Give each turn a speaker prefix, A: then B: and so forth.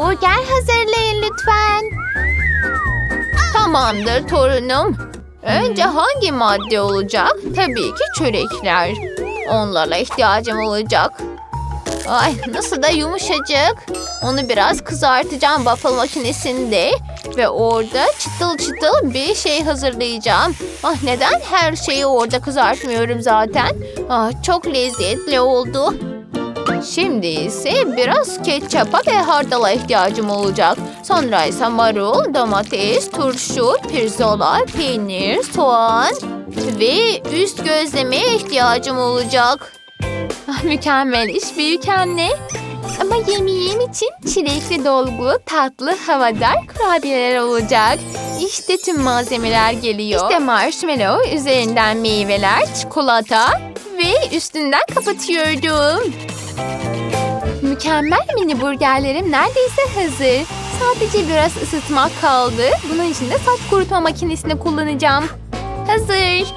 A: Burger hazırlayın lütfen. Tamamdır torunum. Önce hangi madde olacak? Tabii ki çörekler. Onlarla ihtiyacım olacak. Ay nasıl da yumuşacık. Onu biraz kızartacağım waffle makinesinde. Ve orada çıtıl çıtıl bir şey hazırlayacağım. Ah neden her şeyi orada kızartmıyorum zaten? Ah çok lezzetli oldu. Şimdi ise biraz ketçapa ve hardala ihtiyacım olacak. Sonra ise marul, domates, turşu, pirzola, peynir, soğan ve üst gözlemeye ihtiyacım olacak. Ah, mükemmel iş büyük anne. Ama yemeğim için çilekli dolgulu tatlı havadar kurabiyeler olacak. İşte tüm malzemeler geliyor. İşte marshmallow, üzerinden meyveler, çikolata ve üstünden kapatıyorum. Mükemmel mini burgerlerim neredeyse hazır. Sadece biraz ısıtmak kaldı. Bunun için de saç kurutma makinesini kullanacağım. Hazır.